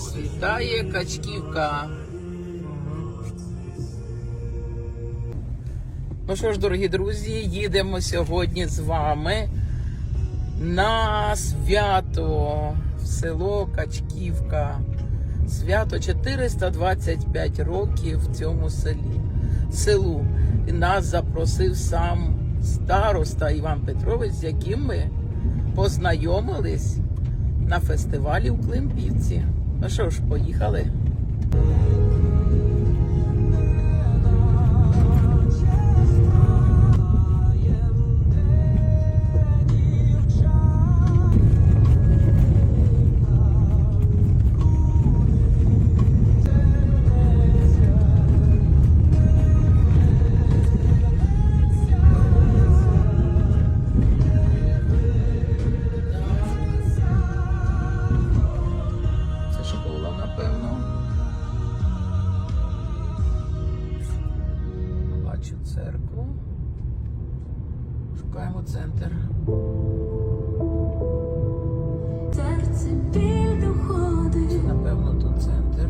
Вас вітає. Ну що ж, дорогі друзі, їдемо сьогодні з вами на свято в село Качківка. Свято 425 років в цьому селі. селу. І нас запросив сам староста Іван Петрович, з яким ми познайомились на фестивалі у Климпівці. Ну що ж, поїхали. Шукаємо центр. Серце біль доходить, Напевно, тут центр.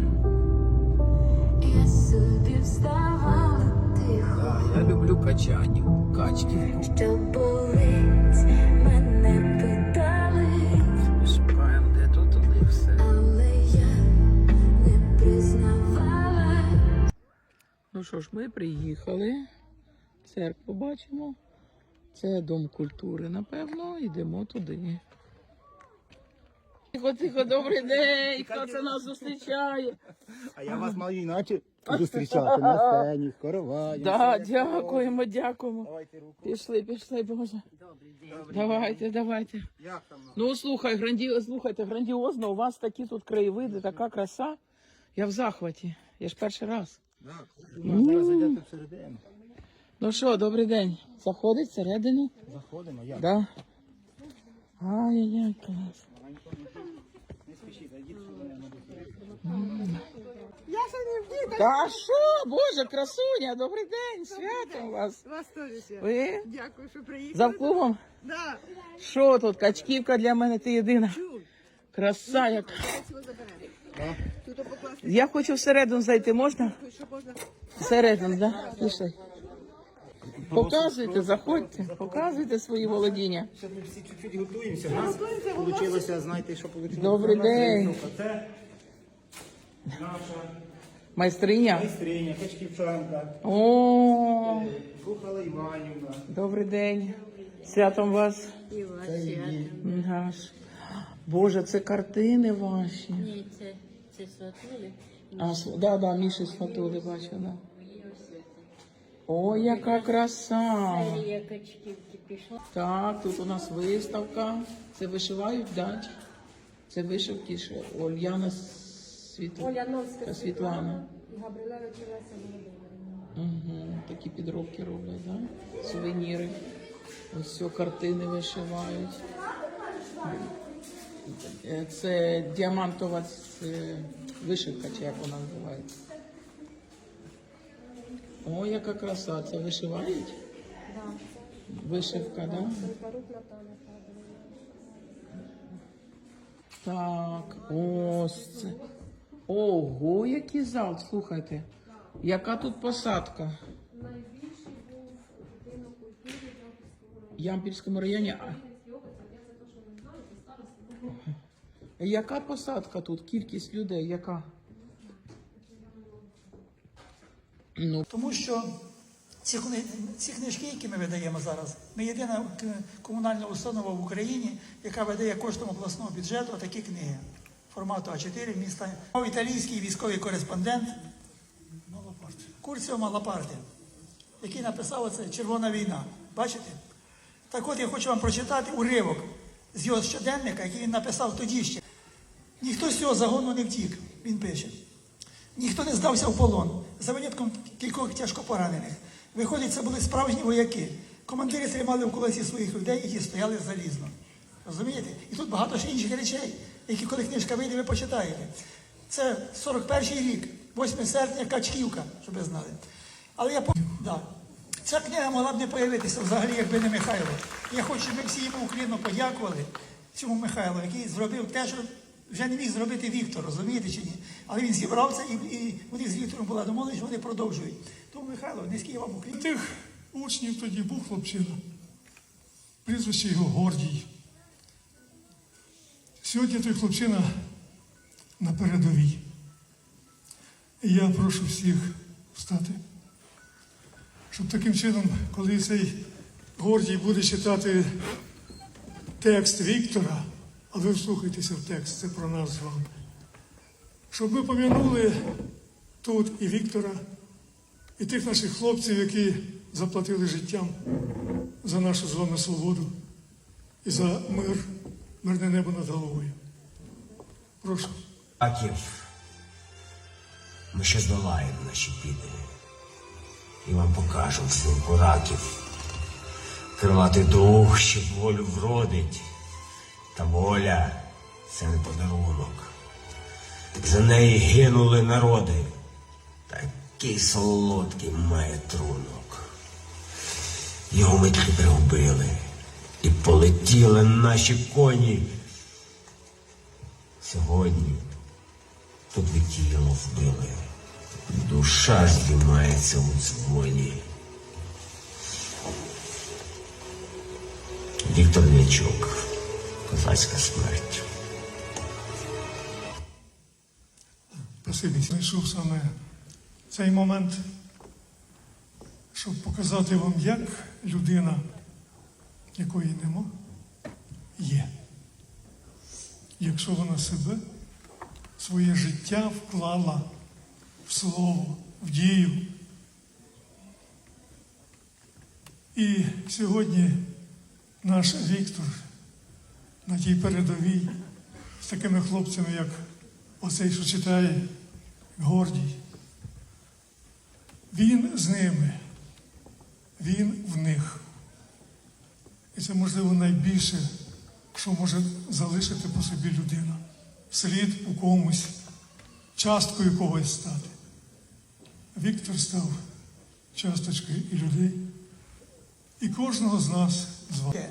я собі вставала тихо, Так, я люблю качанів, качків. що болить, мене питали, Шукаємо, де тут у них все. але я не признавала. Ну що ж, ми приїхали. Церкву бачимо. Це дом культури, напевно. Йдемо туди. Тихо, тихо, добрий день! Хто це нас зустрічає? А я вас маю іначе зустрічати на сцені, в короваї. Да, дякуємо, дякуємо. Пішли, пішли, Боже. Давайте, давайте. Як там? Ну, слухай, гранді... слухайте, грандіозно, у вас такі тут краєвиди, така краса. Я в захваті. Я ж перший раз. Так, зараз зайдете всередину. Ну що, добрий день. Заходить всередину? Заходимо, як? Да. Ай-яй-яй, клас. Не спішіть, йдіть сюди. Та що, Боже, красуня, добрий день, святом вас. Вас теж свято. Ви Дякую, що приїхали. за клубом? Да. Що тут, качківка для мене ти єдина. Чу. Краса як. Цього заберемо. Тут покласти, Я хочу всередину зайти, можна? щоб можна. Всередину, да? Пішли. Показуйте, заходьте, показуйте свої володіння. Ще ми всі чуть-чуть готуємося. У нас вийшло, знаєте, що вийшло. Добрий день. Це наша Майстриня. майстриня, Качківчанка, О, Рухала Іванівна. добрий день. Святом вас. Це її. Наш. Боже, це картини ваші. Ні, це, це сватули. А, с- да, да, Міші сфотоли бачу, да. О, яка краса! Серія качківки пішла. Так, тут у нас виставка. Це вишивають, да? Це вишивки ще. Ольяна Світ... Оляновська Світлана. і Габрилевич Леся Угу. Такі підробки роблять, да? Сувеніри. Ось все, картини вишивають. Е, Це діамантова вишивка, чи як вона називається. О, яка краса, це вишивають? Вишивка, да? Так, ось це. Ого, який зал, слухайте. Яка тут посадка? Найбільший був будинок культури. В Ямпільському районі. Яка посадка тут? Кількість людей, яка? Ну, Тому що ці, ці книжки, які ми видаємо зараз, ми єдина комунальна установа в Україні, яка видає коштом обласного бюджету такі книги формату А4 міста. Італійський військовий кореспондент Курціо Малапарти, який написав оце Червона війна. Бачите? Так от я хочу вам прочитати уривок з його щоденника, який він написав тоді ще. Ніхто з цього загону не втік, він пише. Ніхто не здався в полон, за винятком кількох тяжко поранених. Виходить, це були справжні вояки. Командири тримали в колесі своїх людей і ті стояли залізно. Розумієте? І тут багато ще інших речей, які коли книжка вийде, ви почитаєте. Це 41-й рік, 8 серпня, Качківка, щоб ви знали. Але я да. Ця книга могла б не появитися взагалі, якби не Михайло. Я хочу, щоб ми всі йому Україну подякували, цьому Михайлу, який зробив те, що вже не міг зробити Віктор, розумієте чи ні? Але він зібрався і, і них з Віктором була домовленість, що вони продовжують. Тому, Михайло, низький вам уклін. Тих учнів тоді був хлопчина. Прізвище його Гордій. Сьогодні той хлопчина на передовій. І я прошу всіх встати, щоб таким чином, коли цей Гордій буде читати текст Віктора, а ви вслухайтеся в текст, це про нас з вами. Щоб ми пом'янули тут і Віктора, і тих наших хлопців, які заплатили життям за нашу з вами свободу і за мир, мирне небо над головою. Прошу. Аків, ми ще здолаємо наші біди. І вам покажемо силку раків. Крилатий дух, що волю вродить. Та воля це не подарунок. За неї гинули народи. Такий солодкий має трунок. Його ми тільки пригубили. І полетіли наші коні. Сьогодні тут ви тіло вбили. Душа здіймається у дзвоні. Віктор Нячук. Козацька смерть. Спасибі, знайшов саме цей момент, щоб показати вам, як людина, якої нема, є. Якщо вона себе, своє життя вклала в слово, в дію. І сьогодні наш Віктор на тій передовій з такими хлопцями, як оцей, що читає Гордій. Він з ними, він в них. І це, можливо, найбільше, що може залишити по собі людина. Слід у комусь, часткою когось стати. Віктор став часточкою і людей, і кожного з нас з вами.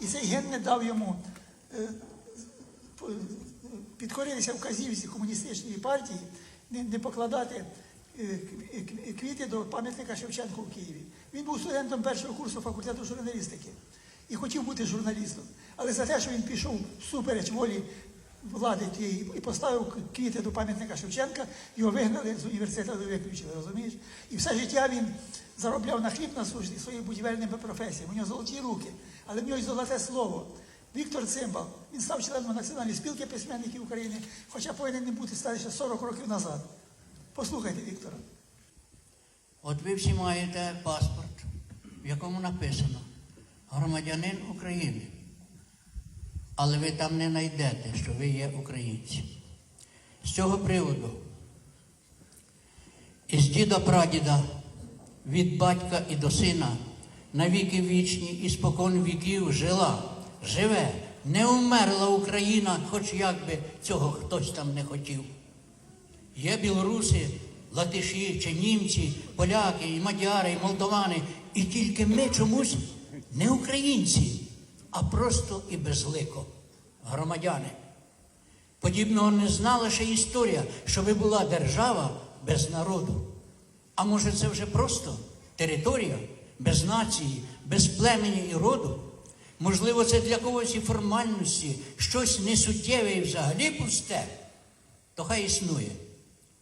І цей ген не дав йому підкоритися вказівці комуністичної партії, не, покладати е, квіти до пам'ятника Шевченку в Києві. Він був студентом першого курсу факультету журналістики і хотів бути журналістом. Але за те, що він пішов всупереч волі влади тієї і поставив квіти до пам'ятника Шевченка, його вигнали з університету виключили, розумієш? І все життя він заробляв на хліб на насущний своїми будівельними професіями. У нього золоті руки, але в нього й золоте слово. Віктор Цимбал, він став членом Національної спілки письменників України, хоча повинен не бути стати ще 40 років назад. Послухайте Віктора. От ви всі маєте паспорт, в якому написано громадянин України. Але ви там не знайдете, що ви є українці. З цього приводу із діда прадіда, від батька і до сина, на віки вічні і спокон віків жила, живе, не вмерла Україна, хоч як би цього хтось там не хотів. Є білоруси, латиші чи німці, поляки, і мадяри, і молдовани. І тільки ми чомусь не українці, а просто і безлико громадяни. Подібного не знала ще історія, щоби була держава без народу. А може це вже просто територія без нації, без племені і роду? Можливо, це для когось і формальності, щось несуттєве і взагалі пусте, то хай існує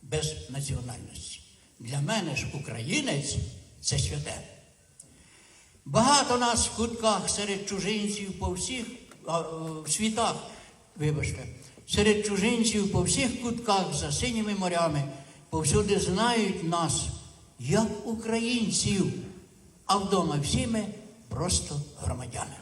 без національності. Для мене ж українець це святе. Багато нас в кутках серед чужинців по всіх е, в світах, вибачте, серед чужинців по всіх кутках за синіми морями повсюди знають нас як українців, а вдома всі ми просто громадяни.